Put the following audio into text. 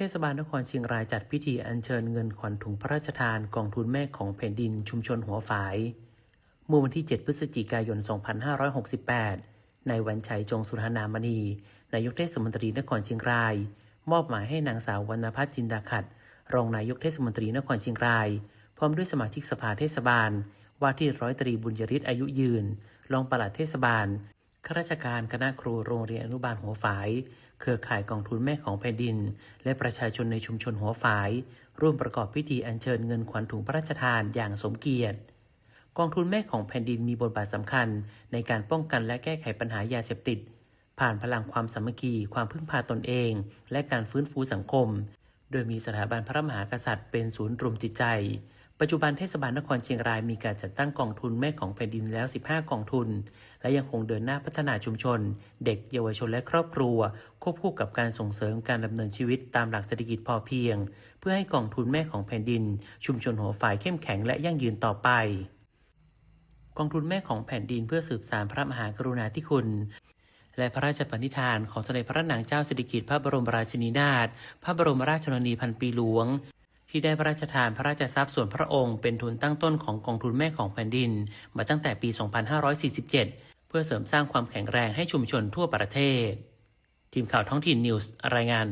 เทศบาลนครเชียงรายจัดพิธีอัญเชิญเงินขวัญถุงพระราชทานกองทุนแม่ของแผ่นดินชุมชนหัวฝาย เมื่อวันที่ 7 พฤศจิกายน 2568ในวันชัยจงสุธนามณี นายกเทศมนตรีนครเชียงราย มอบหมายให้นางสาววรรณพัฒน์จินดาขัด รองนายกเทศมนตรีนครเชียงราย พร้อมด้วยสมาชิกสภาเทศบาล ว่าที่ร้อยตรีบุญยริศอายุยืน รองปลัดเทศบาล ข้าราชการคณะครูโรงเรียนอนุบาลหัวฝาย เครือข่ายกองทุนแม่ของแผ่นดิน และประชาชนในชุมชนหัวฝาย ร่วมประกอบพิธีอัญเชิญเงินขวัญถุงพระราชทานอย่างสมเกียรติกองทุนแม่ของแผ่นดินมีบทบาทสำคัญ ในการป้องกันและแก้ไขปัญหายาเสพติด ผ่านพลังความสามัคคี ความพึ่งพาตนเอง และการฟื้นฟูสังคม โดยมีสถาบันพระมหากษัตริย์เป็นศูนย์รวมจิตใจ ปัจจุบันเทศบาลนครเชียงรายมีการจัดตั้งกองทุนแม่ของแผ่นดินแล้ว 15 กองทุน และยังคงเดินหน้าพัฒนาชุมชน เด็กเยาวชนและครอบครัว ควบคู่กับการส่งเสริมการดำเนินชีวิตตามหลักเศรษฐกิจพอเพียง เพื่อให้กองทุนแม่ของแผ่นดิน ชุมชนหัวฝ่ายเข้มแข็งและยั่งยืนต่อไป กองทุนแม่ของแผ่นดินเพื่อสืบสานพระมหากรุณาธิคุณและพระราชปณิธานของสมเด็จพระนางเจ้าสิริกิติ์พระบรมราชินีนาถ พระบรมราชชนนีพันปีหลวง ที่ได้พระราชทานพระราชทรัพย์ส่วนพระองค์เป็นทุนตั้งต้นของกองทุนแม่ของแผ่นดิน มาตั้งแต่ปี 2547 เพื่อเสริมสร้างความแข็งแรงให้ชุมชนทั่วประเทศ ทีมข่าวท้องถิ่นนิวส์รายงาน